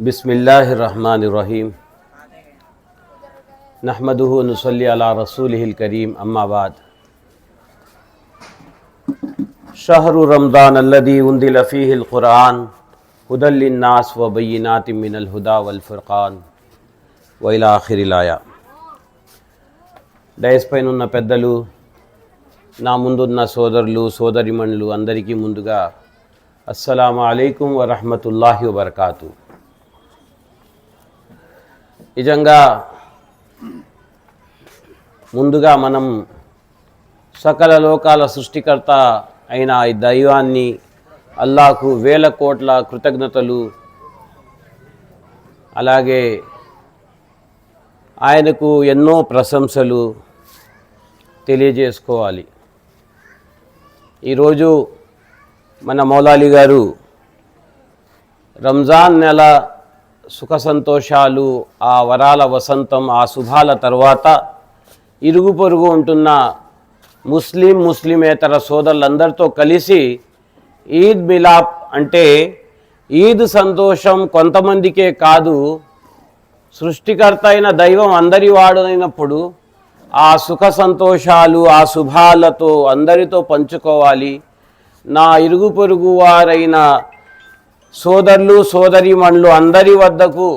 بسم الله الرحمن الرحيم نحمده ونصلي على رسوله الكريم أما بعد شهر رمضان الذي أنزل فيه القرآن هدى للناس وبينات من الهدى والفرقان وإلى آخر الآية dais పైన ఉన్న పెద్దలు నా ముందున్న సోదరులు సోదరిమణులు అందరికీ ముందుగా అస్సలాము అలైకుం వరహమతుల్లాహి వబర్కాతు నిజంగా ముందుగా మనం సకల లోకాల సృష్టికర్త అయిన ఈ దైవాన్ని అల్లాకు వేల కోట్ల కృతజ్ఞతలు. అలాగే ఆయనకు ఎన్నో ప్రశంసలు తెలియజేసుకోవాలి. ఈరోజు మన మౌలాలి గారు రంజాన్ నెల సుఖ సంతోషాలు ఆ వరాల వసంతం ఆ శుభాల తర్వాత ఇరుగు పొరుగు ఉంటున్న ముస్లిం ముస్లిమేతర సోదరులందరితో కలిసి ఈద్ మిలాప్ అంటే ఈద్ సంతోషం కొంతమందికే కాదు సృష్టికర్త అయిన దైవం అందరి వాడైనప్పుడు ఆ సుఖ సంతోషాలు ఆ శుభాలతో అందరితో పంచుకోవాలి. నా ఇరుగు పొరుగు వారైన సోదరులు సోదరిమణులు అందరి వద్దకు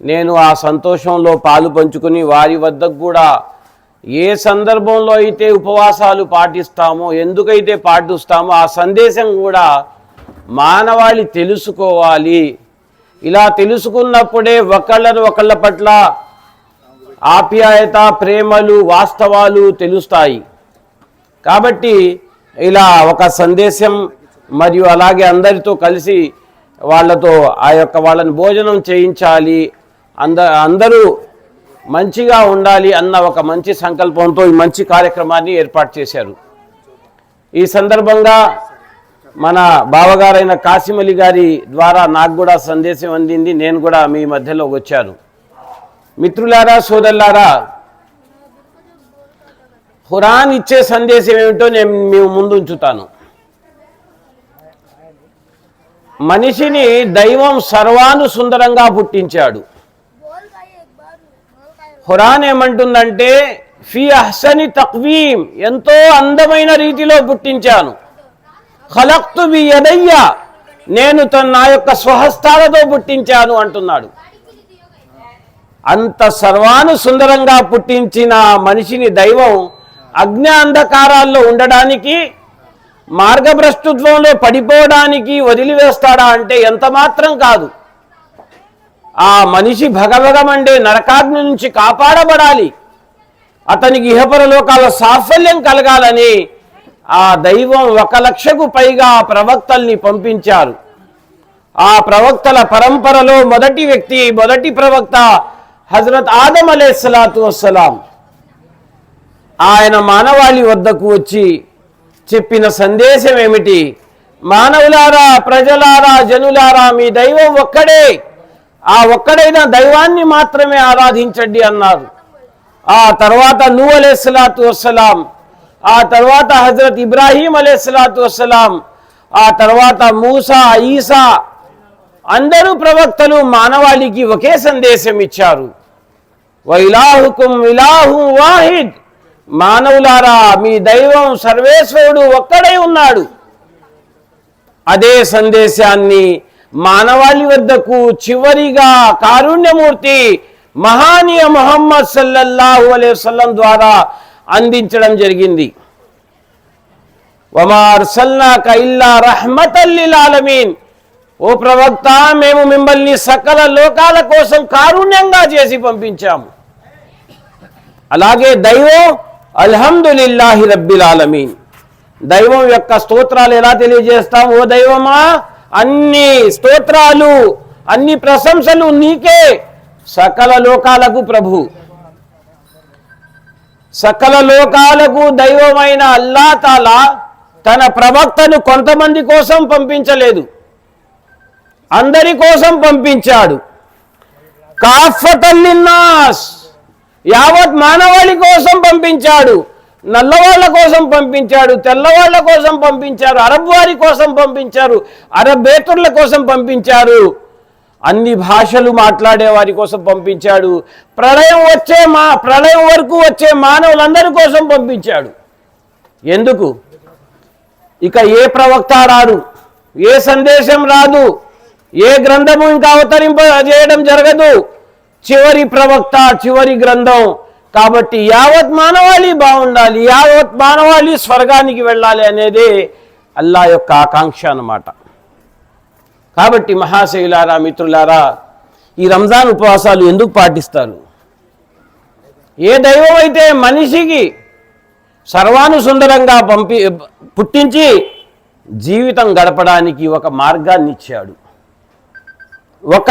నేను ఆ సంతోషంలో పాలు పంచుకుని వారి వద్దకు కూడా ఏ సందర్భంలో అయితే ఉపవాసాలు పాటిస్తామో ఎందుకైతే పాటిస్తామో ఆ సందేశం కూడా మానవాళి తెలుసుకోవాలి. ఇలా తెలుసుకున్నప్పుడే ఒకళ్ళను ఒకళ్ళ పట్ల ఆప్యాయత ప్రేమలు వాస్తవాలు తెలుస్తాయి. కాబట్టి ఇలా ఒక సందేశం మరియు అలాగే అందరితో కలిసి వాళ్ళతో ఆ యొక్క వాళ్ళని భోజనం చేయించాలి. అంద అందరూ మంచిగా ఉండాలి అన్న ఒక మంచి సంకల్పంతో ఈ మంచి కార్యక్రమాన్ని ఏర్పాటు చేశారు. ఈ సందర్భంగా మన బావగారైన కాసిమలి గారి ద్వారా నాకు కూడా సందేశం అందింది. నేను కూడా మీ మధ్యలో వచ్చాను. మిత్రులారా సోదరులారా హురాన్ ఇచ్చే సందేశం ఏమిటో నేను మేము ముందు ఉంచుతాను. మనిషిని దైవం సర్వాను సుందరంగా పుట్టించాడు. ఖురాన్ ఏమంటుందంటే ఫీ అహ్సని తక్వీం ఎంతో అందమైన రీతిలో పుట్టించాను. ఖలక్తు బి నేను తన నా యొక్క స్వహస్తాలతో పుట్టించాను అంటున్నాడు. అంత సర్వాను సుందరంగా పుట్టించిన మనిషిని దైవం అజ్ఞ అంధకారాల్లో ఉండడానికి మార్గభ్రష్టత్వంలో పడిపోవడానికి వదిలివేస్తాడా అంటే ఎంత మాత్రం కాదు. ఆ మనిషి భగభగమండే నరకాగ్ని నుంచి కాపాడబడాలి. అతనికి ఇహపరలోకాల సాఫల్యం కలగాలని ఆ దైవం ఒక లక్షకు పైగా ప్రవక్తల్ని పంపించారు. ఆ ప్రవక్తల పరంపరలో మొదటి వ్యక్తి మొదటి ప్రవక్త హజరత్ ఆదం అలే సలాతు వస్సలాం. ఆయన మానవాళి వద్దకు వచ్చి చెప్పిన సందేశం ఏమిటి మానవులారా ప్రజలారా జనులారా మీ దైవం ఒక్కడే. ఆ ఒక్కడైన దైవాన్ని మాత్రమే ఆరాధించండి అన్నారు. ఆ తర్వాత నూ అలేస్లాతు వసలాం ఆ తర్వాత హజరత్ ఇబ్రాహీం అలేస్లాతు వసలాం ఆ తర్వాత మూసా ఈసా అందరూ ప్రవక్తలు మానవాళికి ఒకే సందేశం ఇచ్చారు వైలాహుకుం ఇలాహు వాహిద్. మానవులారా మీ దైవం సర్వేశ్వరుడు ఒక్కడై ఉన్నాడు. అదే సందేశాన్ని మానవాళి వద్దకు చివరిగా కారుణ్యమూర్తి మహానీయ మొహమ్మద్ సల్లల్లాహు అలైహి వసల్లం ద్వారా అందించడం జరిగింది. వమార్ సల్లాక ఇల్లా రహ్మతల్లిల్ ఆలమీన్. ఓ ప్రవక్త మేము మిమ్మల్ని సకల లోకాల కోసం కారుణ్యంగా చేసి పంపించాము. అలాగే దైవం అల్హమ్దులిల్లాహి రబ్బిల్ ఆలమీన్. దైవం యొక్క స్తోత్రాలు ఎలా తెలియజేస్తాం ఓ దైవమా అన్ని స్తోత్రాలు అన్ని ప్రశంసలు నీకే. సకల లోకాలకు ప్రభు. సకల లోకాలకు దైవమైన అల్లా తాలా తన ప్రవక్తను కొంతమంది కోసం పంపించలేదు. అందరి కోసం పంపించాడు. కాఫతల్లిన్నాస్ యావత్ మానవాళి కోసం పంపించాడు నల్లవాళ్ళ కోసం పంపించాడు తెల్లవాళ్ళ కోసం పంపించారు అరబ్ వారి కోసం పంపించారు అరబేతుర్ల కోసం పంపించారు. అన్ని భాషలు మాట్లాడే వారి కోసం పంపించాడు. ప్రళయం వచ్చే మా ప్రళయం వరకు వచ్చే మానవులందరి కోసం పంపించాడు. ఎందుకు? ఇక ఏ ప్రవక్త రాదు ఏ సందేశం రాదు? ఏ గ్రంథము ఇంకా అవతరింప చేయడం జరగదు? చివరి ప్రవక్త చివరి గ్రంథం. కాబట్టి యావత్ మానవాళి బాగుండాలి యావత్ మానవాళి స్వర్గానికి వెళ్ళాలి అనేది అల్లా యొక్క ఆకాంక్ష అన్నమాట. కాబట్టి మహాశైలారా మిత్రులారా ఈ రంజాన్ ఉపవాసాలు ఎందుకు పాటిస్తారు? ఏ దైవం అయితే మనిషికి సర్వానుసుందరంగా పంపి పుట్టించి జీవితం గడపడానికి ఒక మార్గాన్ని ఇచ్చాడు. ఒక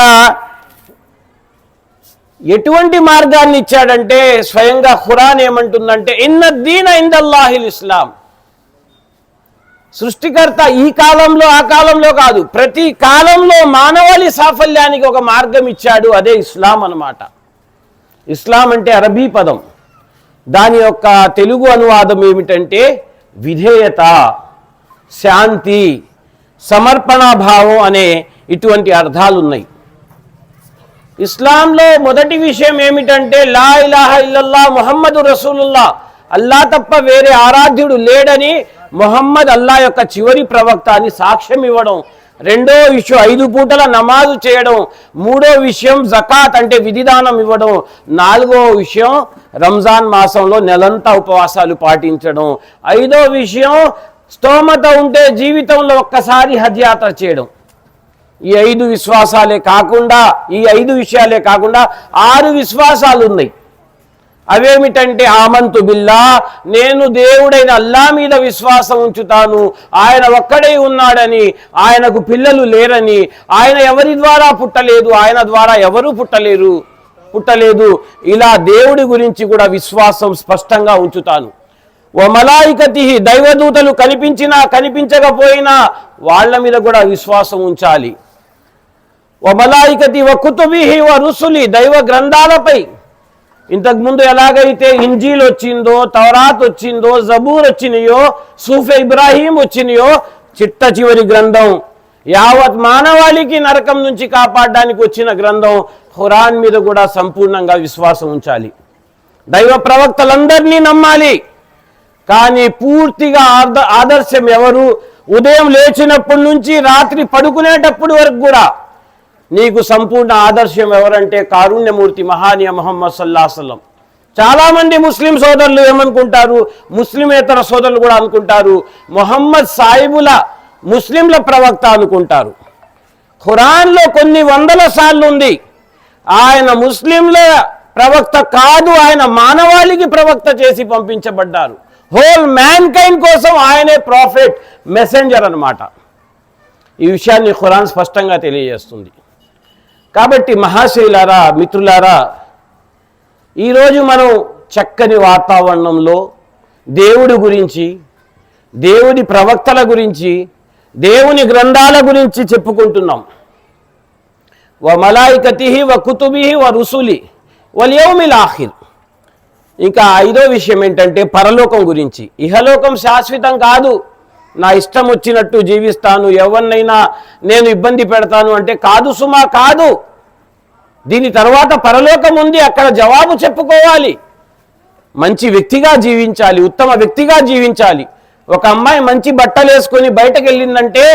ఎటువంటి మార్గాన్ని ఇచ్చాడంటే స్వయంగా ఖురాన్ ఏమంటుందంటే ఇన్న దీన ఇందల్లాహిల్ ఇస్లాం. సృష్టికర్త ఈ కాలంలో ఆ కాలంలో కాదు ప్రతి కాలంలో మానవాళి సాఫల్యానికి ఒక మార్గం ఇచ్చాడు అదే ఇస్లాం అనమాట ఇస్లాం అంటే అరబీ పదం. దాని యొక్క తెలుగు అనువాదం ఏమిటంటే విధేయత శాంతి సమర్పణాభావం అనే ఇటువంటి అర్థాలు ఉన్నాయి ఇస్లాంలో మొదటి విషయం ఏమిటంటే లా ఇలాహ ఇల్లల్లా ముహమ్మదు రసూలుల్లా అల్లా తప్ప వేరే ఆరాధ్యుడు లేడని మొహమ్మద్ అల్లా యొక్క చివరి ప్రవక్త అని సాక్ష్యం ఇవ్వడం రెండో విషయం ఐదు పూటల నమాజు చేయడం మూడో విషయం జకాత్ అంటే విధిదానం ఇవ్వడం నాలుగో విషయం రంజాన్ మాసంలో నెలంతా ఉపవాసాలు పాటించడం ఐదో విషయం స్తోమత ఉంటే జీవితంలో ఒక్కసారి హజ్ యాత్ర చేయడం. ఈ ఐదు విశ్వాసాలే కాకుండా ఈ ఐదు విషయాలే కాకుండా ఆరు విశ్వాసాలు ఉన్నాయి అవేమిటంటే ఆమంతు బిల్లా నేను దేవుడైన అల్లా మీద విశ్వాసం ఉంచుతాను ఆయన ఒక్కడే ఉన్నాడని ఆయనకు పిల్లలు లేరని ఆయన ఎవరి ద్వారా పుట్టలేదు ఆయన ద్వారా ఎవరు పుట్టలేరు పుట్టలేదు ఇలా దేవుడి గురించి కూడా విశ్వాసం స్పష్టంగా ఉంచుతాను. ఓ మలాయికతి దైవదూతలు కనిపించినా కనిపించకపోయినా వాళ్ళ మీద కూడా విశ్వాసం ఉంచాలి. ఓ మలాయికతి కుతుబిహి ఓ రుసులి దైవ గ్రంథాలపై. ఇంతకుముందు ఎలాగైతే ఇంజీల్ వచ్చిందో తవరాత్ వచ్చిందో జబూర్ వచ్చినాయో సూఫ్ ఇబ్రాహీం వచ్చినాయో చిట్ట చివరి గ్రంథం యావత్ మానవాళికి నరకం నుంచి కాపాడడానికి వచ్చిన గ్రంథం ఖురాన్ మీద కూడా సంపూర్ణంగా విశ్వాసం ఉంచాలి. దైవ ప్రవక్తలందరినీ నమ్మాలి. కానీ పూర్తిగా ఆదర్శం ఎవరు? ఉదయం లేచినప్పటి నుంచి రాత్రి పడుకునేటప్పుడు వరకు కూడా నీకు సంపూర్ణ ఆదర్శం ఎవరంటే కారుణ్యమూర్తి మహానీయ మొహమ్మద్ సల్లాహసల్లం చాలామంది ముస్లిం సోదరులు ఏమనుకుంటారు? ముస్లిమేతర సోదరులు కూడా అనుకుంటారు. మొహమ్మద్ సాయిబుల ముస్లింల ప్రవక్త అనుకుంటారు. ఖురాన్లో కొన్ని వందల సార్లు ఉంది. ఆయన ముస్లింల ప్రవక్త కాదు ఆయన మానవాళికి ప్రవక్త చేసి పంపించబడ్డారు. హోల్ మ్యాన్ కైండ్ కోసం ఆయనే ప్రాఫిట్ మెసెంజర్ అనమాట ఈ విషయాన్ని ఖురాన్ స్పష్టంగా తెలియజేస్తుంది. కాబట్టి మహాశైలారా మిత్రులారా ఈరోజు మనం చక్కని వాతావరణంలో దేవుడి గురించి దేవుడి ప్రవక్తల గురించి దేవుని గ్రంథాల గురించి చెప్పుకుంటున్నాం. వ మలాయికతి వ కుతుబి వ రుసులి వలియోమిల్ యౌమిల్ ఆఖిర్. ఇంకా ఐదో విషయం ఏంటంటే పరలోకం గురించి. ఇహలోకం శాశ్వతం కాదు. నా ఇష్టం వచ్చినట్టు జీవిస్తాను. ఎవరినైనా నేను ఇబ్బంది పెడతాను అంటే కాదు సుమా కాదు. దీని తర్వాత పరలోకం ఉంది అక్కడ జవాబు చెప్పుకోవాలి. మంచి వ్యక్తిగా జీవించాలి ఉత్తమ వ్యక్తిగా జీవించాలి. ఒక అమ్మాయి మంచి బట్టలు వేసుకొని బయటకు వెళ్ళిందంటే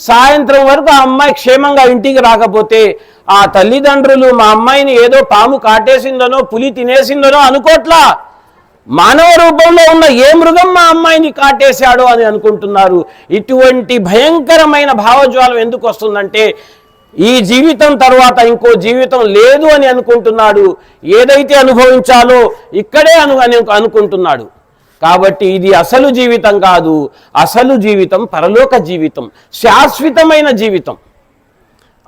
సాయంత్రం వరకు ఆ అమ్మాయి క్షేమంగా ఇంటికి రాకపోతే ఆ తల్లిదండ్రులు మా అమ్మాయిని ఏదో పాము కాటేసిందనో పులి తినేసిందనో అనుకోట్లా. మానవ రూపంలో ఉన్న ఏ మృగం మా అమ్మాయిని కాటేశాడో అని అనుకుంటున్నారు. ఇటువంటి భయంకరమైన భావజ్వాలం ఎందుకు వస్తుందంటే ఈ జీవితం తర్వాత ఇంకో జీవితం లేదు అని అనుకుంటున్నాడు. ఏదైతే అనుభవించాలో ఇక్కడే అను అని అనుకుంటున్నాడు. కాబట్టి ఇది అసలు జీవితం కాదు. అసలు జీవితం పరలోక జీవితం. శాశ్వతమైన జీవితం.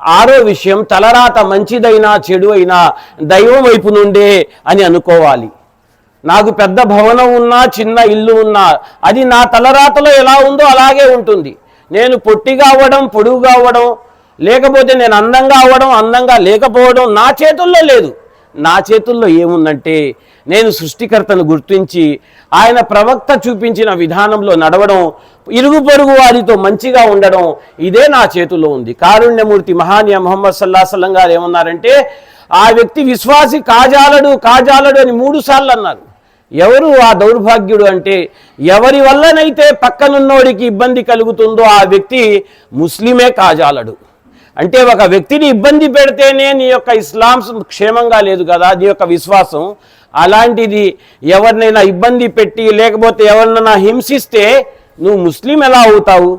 ఆరో విషయం తలరాత మంచిదైనా చెడు అయినా దైవం వైపు నుండే అని అనుకోవాలి. నాకు పెద్ద భవనం ఉన్నా చిన్న ఇల్లు ఉన్నా అది నా తలరాతలో ఎలా ఉందో అలాగే ఉంటుంది. నేను పొట్టిగా అవ్వడం పొడుగుగా అవ్వడం లేకపోతే నేను అందంగా అవ్వడం అందంగా లేకపోవడం నా చేతుల్లో లేదు. నా చేతుల్లో ఏముందంటే నేను సృష్టికర్తను గుర్తించి ఆయన ప్రవక్త చూపించిన విధానంలో నడవడం ఇరుగు పొరుగు వారితో మంచిగా ఉండడం ఇదే నా చేతుల్లో ఉంది. కారుణ్యమూర్తి మహానీయ మొహమ్మద్ సల్లా సల్లం గారు ఏమన్నారంటే ఆ వ్యక్తి విశ్వాసి కాజాలడు కాజాలడు అని మూడు సార్లు అన్నారు. ఎవరు ఆ దౌర్భాగ్యుడు అంటే ఎవరి వల్లనైతే పక్కనున్నోడికి ఇబ్బంది కలుగుతుందో ఆ వ్యక్తి ముస్లిమే కాజాలడు. అంటే ఒక వ్యక్తిని ఇబ్బంది పెడితేనే నీ యొక్క ఇస్లాం క్షేమంగా లేదు కదా నీ యొక్క విశ్వాసం. అలాంటిది ఎవరినైనా ఇబ్బంది పెట్టి లేకపోతే ఎవరినైనా హింసిస్తే నువ్వు ముస్లిం ఎలా అవుతావు?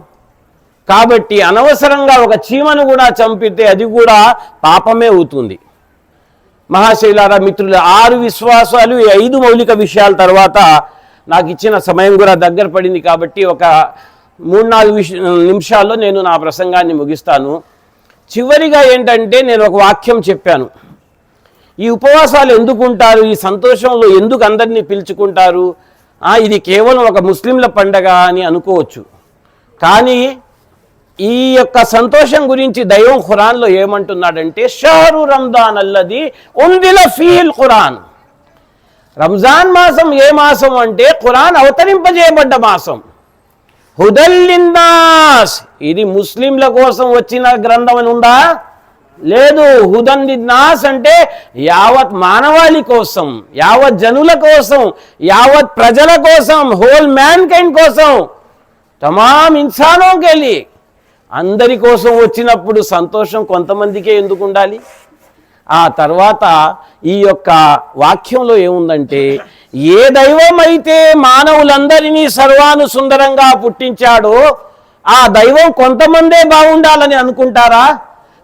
కాబట్టి అనవసరంగా ఒక చీమను కూడా చంపితే అది కూడా పాపమే అవుతుంది. మహాశైలారా మిత్రులు ఆరు విశ్వాసాలు ఈ ఐదు మౌలిక విషయాల తర్వాత నాకు ఇచ్చిన సమయం కూడా దగ్గర పడింది కాబట్టి ఒక మూడు నాలుగు విష నిమిషాల్లో నేను నా ప్రసంగాన్ని ముగిస్తాను. చివరిగా ఏంటంటే నేను ఒక వాక్యం చెప్పాను. ఈ ఉపవాసాలు ఎందుకు ఉంటారు ఈ సంతోషంలో ఎందుకు అందరినీ పిలుచుకుంటారు? ఇది కేవలం ఒక ముస్లింల పండగ అని అనుకోవచ్చు. కానీ ఈ యొక్క సంతోషం గురించి దైవం ఖురాన్లో ఏమంటున్నాడంటే షహరు రంజాన్ అల్లది ఉందిల ఫీల్ ఖురాన్. రంజాన్ మాసం ఏ మాసం అంటే ఖురాన్ అవతరింపజేయబడ్డ మాసం. హుదల్లిందాస్ ఇది ముస్లింల కోసం వచ్చిన గ్రంథం అని ఉందా? లేదు. హుదన్ అంటే యావత్ మానవాళి కోసం యావత్ జనుల కోసం యావత్ ప్రజల కోసం హోల్ మ్యాన్ కైండ్ కోసం. తమాం ఇన్సానోకెళ్ళి. అందరి కోసం వచ్చినప్పుడు సంతోషం కొంతమందికే ఎందుకు ఉండాలి ఆ తర్వాత ఈ యొక్క వాక్యంలో ఏముందంటే ఏ దైవం అయితే మానవులందరినీ సర్వాను సుందరంగా పుట్టించాడో ఆ దైవం కొంతమందే బాగుండాలని అనుకుంటారా?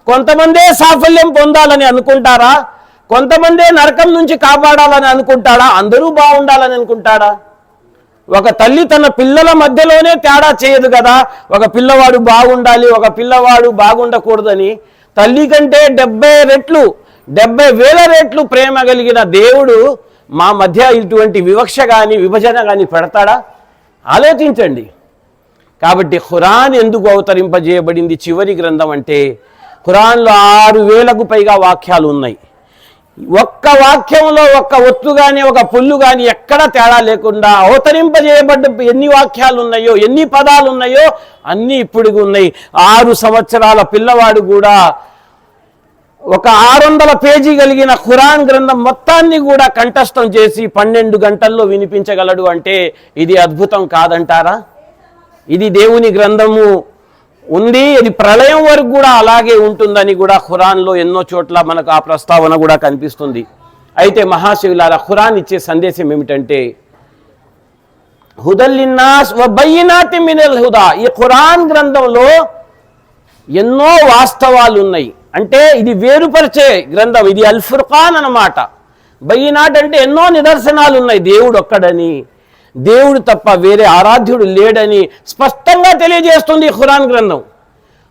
కొంతమందే సాఫల్యం పొందాలని అనుకుంటారా? కొంతమందే నరకం నుంచి కాపాడాలని అనుకుంటాడా? అందరూ బాగుండాలని అనుకుంటాడా? ఒక తల్లి తన పిల్లల మధ్యలోనే తేడా చేయదు కదా. ఒక పిల్లవాడు బాగుండాలి ఒక పిల్లవాడు బాగుండకూడదని. తల్లి కంటే డెబ్బై రెట్లు డెబ్బై వేల రెట్లు ప్రేమ కలిగిన దేవుడు మా మధ్య ఇటువంటి వివక్ష కానీ విభజన కానీ పెడతాడా? ఆలోచించండి. కాబట్టి ఖురాన్ ఎందుకు అవతరింపజేయబడింది చివరి గ్రంథం అంటే ఖురాన్లో ఆరు వేలకు పైగా వాక్యాలు ఉన్నాయి. ఒక్క వాక్యంలో ఒక్క ఒత్తు కానీ ఒక పుల్లు కానీ ఎక్కడ తేడా లేకుండా అవతరింపజేయబడ్డ ఎన్ని వాక్యాలు ఉన్నాయో ఎన్ని పదాలు ఉన్నాయో అన్నీ ఇప్పుడు ఉన్నాయి. ఆరు సంవత్సరాల పిల్లవాడు కూడా ఒక ఆరు వందల పేజీ కలిగిన ఖురాన్ గ్రంథం మొత్తాన్ని కూడా కంఠస్థం చేసి పన్నెండు గంటల్లో వినిపించగలడు అంటే ఇది అద్భుతం కాదంటారా? ఇది దేవుని గ్రంథము ఉంది ఇది ప్రళయం వరకు కూడా అలాగే ఉంటుందని కూడా ఖురాన్లో ఎన్నో చోట్ల మనకు ఆ ప్రస్తావన కూడా కనిపిస్తుంది. అయితే మహాశివులారా ఖురాన్ ఇచ్చే సందేశం ఏమిటంటే హుదల్లిన్నాస్ వబయ్యినాతి మినల్ హుదా. ఈ ఖురాన్ గ్రంథంలో ఎన్నో వాస్తవాలు ఉన్నాయి. అంటే ఇది వేరుపరిచే గ్రంథం ఇది అల్ ఫుర్ఖాన్ అన్నమాట. బయ్యినాట్ అంటే ఎన్నో నిదర్శనాలు ఉన్నాయి దేవుడు ఒక్కడని. దేవుడు తప్ప వేరే ఆరాధ్యుడు లేడని స్పష్టంగా తెలియజేస్తుంది ఈ ఖురాన్ గ్రంథం.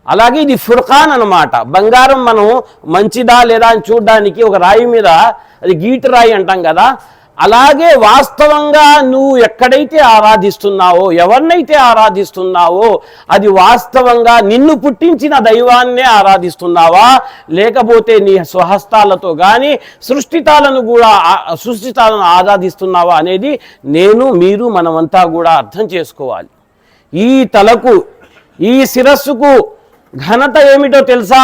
అలాగే ఇది ఫుర్ఖాన్ అన్నమాట. బంగారం మనం మంచిదా లేదా అని చూడడానికి ఒక రాయి మీద అది గీటు రాయి అంటాం కదా అలాగే వాస్తవంగా నువ్వు ఎక్కడైతే ఆరాధిస్తున్నావో ఎవరినైతే ఆరాధిస్తున్నావో అది వాస్తవంగా నిన్ను పుట్టించిన దైవాన్నే ఆరాధిస్తున్నావా? లేకపోతే నీ స్వహస్తాలతో కానీ సృష్టితాలను కూడా సృష్టితాలను ఆరాధిస్తున్నావా అనేది నేను మీరు మనమంతా కూడా అర్థం చేసుకోవాలి. ఈ తలకు ఈ శిరస్సుకు ఘనత ఏమిటో తెలుసా?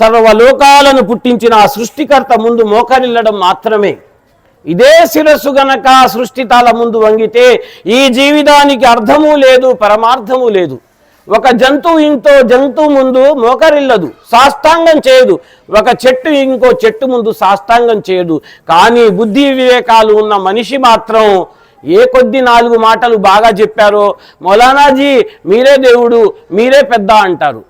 సర్వలోకాలను పుట్టించిన ఆ సృష్టికర్త ముందు మోకరిల్లడం మాత్రమే. ఇదే శిరస్సు గనక సృష్టితాల ముందు వంగితే ఈ జీవితానికి అర్థము లేదు పరమార్థము లేదు. ఒక జంతువు ఇంకో జంతువు ముందు మోకరిల్లదు సాష్టాంగం చేయదు. ఒక చెట్టు ఇంకో చెట్టు ముందు సాష్టాంగం చేయదు. కానీ బుద్ధి వివేకాలు ఉన్న మనిషి మాత్రం ఏ కొద్ది నాలుగు మాటలు బాగా చెప్పారో మౌలానాజీ మీరే దేవుడు మీరే పెద్ద అంటారు.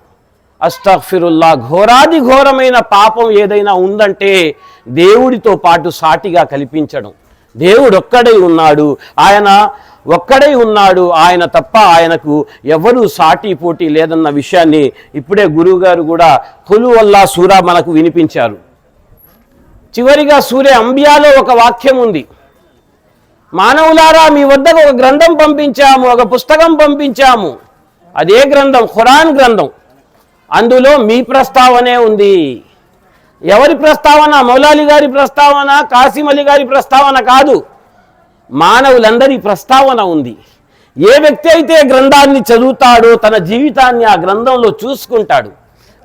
అస్తఫిరుల్లా ఘోరాది ఘోరమైన పాపం ఏదైనా ఉందంటే దేవుడితో పాటు సాటిగా కల్పించడం. దేవుడు ఒక్కడై ఉన్నాడు. ఆయన ఒక్కడై ఉన్నాడు. ఆయన తప్ప ఆయనకు ఎవరూ సాటి పోటీ లేదన్న విషయాన్ని ఇప్పుడే గురువుగారు కూడా కొలు వల్ల సూరా మనకు వినిపించారు. చివరిగా సూర్య అంబియాలో ఒక వాక్యం ఉంది. మానవులారా మీ వద్దకు ఒక గ్రంథం పంపించాము ఒక పుస్తకం పంపించాము. అదే గ్రంథం ఖురాన్ గ్రంథం. అందులో మీ ప్రస్తావనే ఉంది. ఎవరి ప్రస్తావన? మౌలాలి గారి ప్రస్తావన కాసిం అలీ గారి ప్రస్తావన కాదు. మానవులందరి ప్రస్తావన ఉంది. ఏ వ్యక్తి అయితే గ్రంథాన్ని చదువుతాడో తన జీవితాన్ని ఆ గ్రంథంలో చూసుకుంటాడు.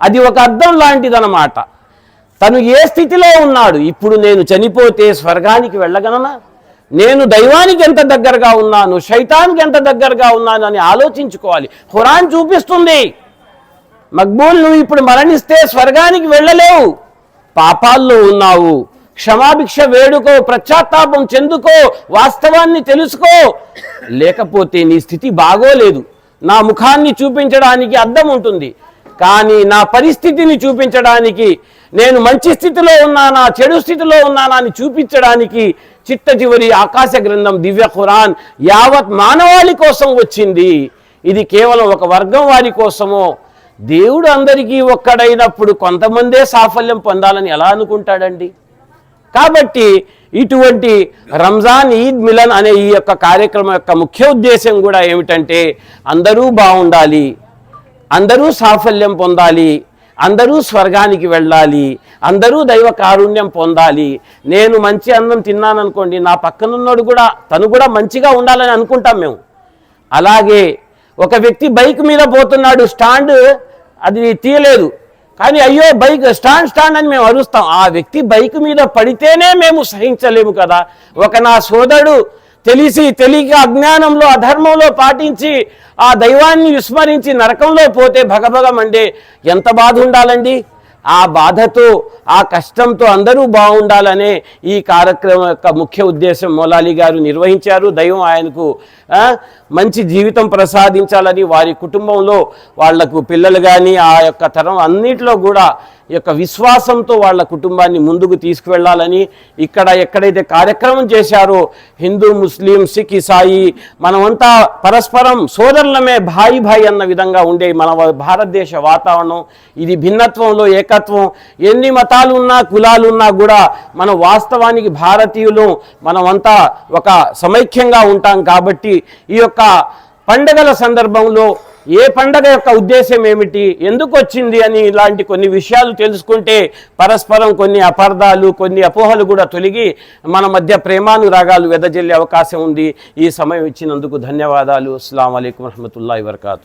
అది ఒక అర్థం లాంటిదన్నమాట. తను ఏ స్థితిలో ఉన్నాడు? ఇప్పుడు నేను చనిపోతే స్వర్గానికి వెళ్ళగలనా? నేను దైవానికి ఎంత దగ్గరగా ఉన్నాను? శైతానికి ఎంత దగ్గరగా ఉన్నాను అని ఆలోచించుకోవాలి. ఖురాన్ చూపిస్తుంది. మక్బూల్ నువ్వు ఇప్పుడు మరణిస్తే స్వర్గానికి వెళ్ళలేవు. పాపాల్లో ఉన్నావు. క్షమాభిక్ష వేడుకో ప్రశ్చాత్తాపం చెందుకో వాస్తవాన్ని తెలుసుకో. లేకపోతే నీ స్థితి బాగోలేదు. నా ముఖాన్ని చూపించడానికి అర్థం ఉంటుంది. కానీ నా పరిస్థితిని చూపించడానికి నేను మంచి స్థితిలో ఉన్నానా చెడు స్థితిలో ఉన్నానా అని చూపించడానికి చిట్ట చివరి ఆకాశ గ్రంథం దివ్య ఖురాన్ యావత్ మానవాళి కోసం వచ్చింది. ఇది కేవలం ఒక వర్గం వారి కోసమో దేవుడు అందరికీ ఒక్కడైనప్పుడు కొంతమందే సాఫల్యం పొందాలని ఎలా అనుకుంటాడండి? కాబట్టి ఇటువంటి రంజాన్ ఈద్ మిలన్ అనే ఈ యొక్క కార్యక్రమం యొక్క ముఖ్య ఉద్దేశం కూడా ఏమిటంటే అందరూ బాగుండాలి అందరూ సాఫల్యం పొందాలి అందరూ స్వర్గానికి వెళ్ళాలి అందరూ దైవ కారుణ్యం పొందాలి. నేను మంచి అన్నం తిన్నాననుకోండి నా పక్కనున్నోడు కూడా తను కూడా మంచిగా ఉండాలని అనుకుంటాం మేము. అలాగే ఒక వ్యక్తి బైక్ మీద పోతున్నాడు స్టాండ్ అది తీయలేదు. కానీ అయ్యో బైక్ స్టాండ్ స్టాండ్ అని మేము అరుస్తాం. ఆ వ్యక్తి బైక్ మీద పడితేనే మేము సహించలేము కదా. ఒక నా సోదరుడు తెలిసి తెలియక అజ్ఞానంలో అధర్మంలో పాటించి ఆ దైవాన్ని విస్మరించి నరకంలో పోతే భగభగమండే ఎంత బాధ ఉండాలండి? ఆ బాధతో ఆ కష్టంతో అందరూ బాగుండాలనే ఈ కార్యక్రమం యొక్క ముఖ్య ఉద్దేశం మొలాలి గారు నిర్వహించారు. దైవం ఆయనకు మంచి జీవితం ప్రసాదించాలని వారి కుటుంబంలో వాళ్ళకు పిల్లలు కానీ ఆ యొక్క తరం అన్నిటిలో కూడా ఈ యొక్క విశ్వాసంతో వాళ్ళ కుటుంబాన్ని ముందుకు తీసుకువెళ్ళాలని ఇక్కడ ఎక్కడైతే కార్యక్రమం చేశారో హిందూ ముస్లిం సిక్ ఇసాయి మనమంతా పరస్పరం సోదరులమే భాయి భాయి అన్న విధంగా ఉండే మన భారతదేశ వాతావరణం. ఇది భిన్నత్వంలో ఏకత్వం. ఎన్ని మతాలు ఉన్నా కులాలు ఉన్నా కూడా మన వాస్తవానికి భారతీయులు మనమంతా ఒక సమైక్యంగా ఉంటాం కాబట్టి ఈ యొక్క యొక్క పండగల సందర్భంలో ఏ పండగ యొక్క ఉద్దేశం ఏమిటి? ఎందుకు వచ్చింది అని ఇలాంటి కొన్ని విషయాలు తెలుసుకుంటే పరస్పరం కొన్ని అపార్థాలు కొన్ని అపోహలు కూడా తొలగి మన మధ్య ప్రేమానురాగాలు వెదజల్లే అవకాశం ఉంది. ఈ సమయం ఇచ్చినందుకు ధన్యవాదాలు. అస్సలం అయికం వరహమతుల్లా వరకాతు